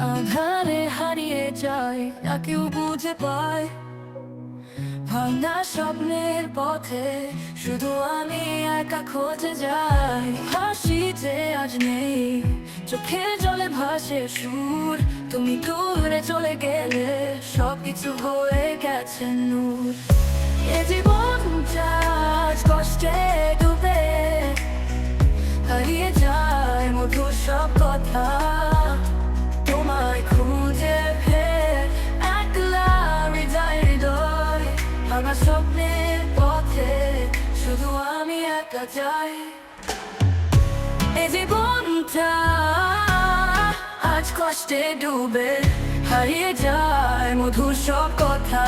আধারে হারিয়ে যায়, না কেউ বুঝে পায়। ভাঙা স্বপ্নের পথে শুধু আমি একা খোঁজে যাই। হাসি যে আজ নেই, চোখে জলে ভাসে সুর। তুমি দূরে চলে গেলে সবকিছু হয়ে গেছে নূর। এ জীবন একা যাই এই জীবনটা আজ কষ্টে ডুবে হারিয়ে যায় মধুর সব কথা।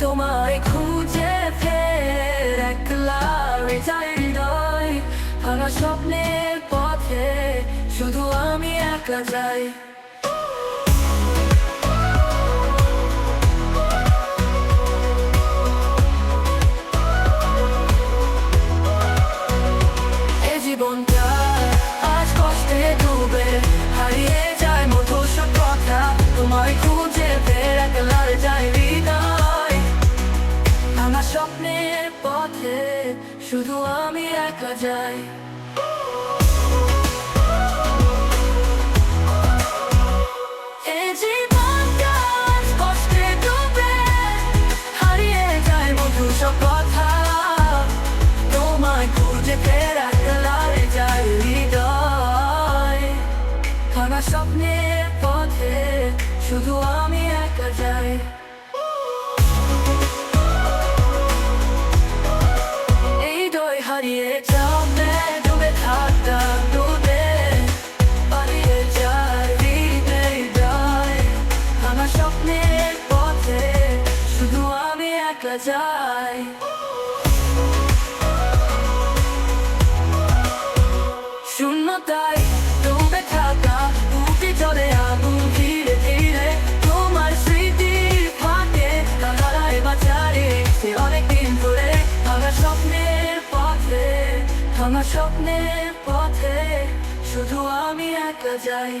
তোমায় খুঁজে ফের একলা হৃদয়। ভাঙা স্বপ্নের পথে শুধু আমি একা যাই। তোমায় খুঁজে একলা যায় হৃদয় আমার স্বপ্নের পথে শুধু আমি একা যাই। স্বপ্নের পথে শুধু আমি একা যাই। এই দই হারিয়ে যাবে, ডুবে থাকতা ডুবে, পালিয়ে যায় হৃদয় হৃদয় আমার স্বপ্নের পথে শুধু আমি একা যাই। ভাঙা স্বপ্নের পথে শুধু আমি একা যাই।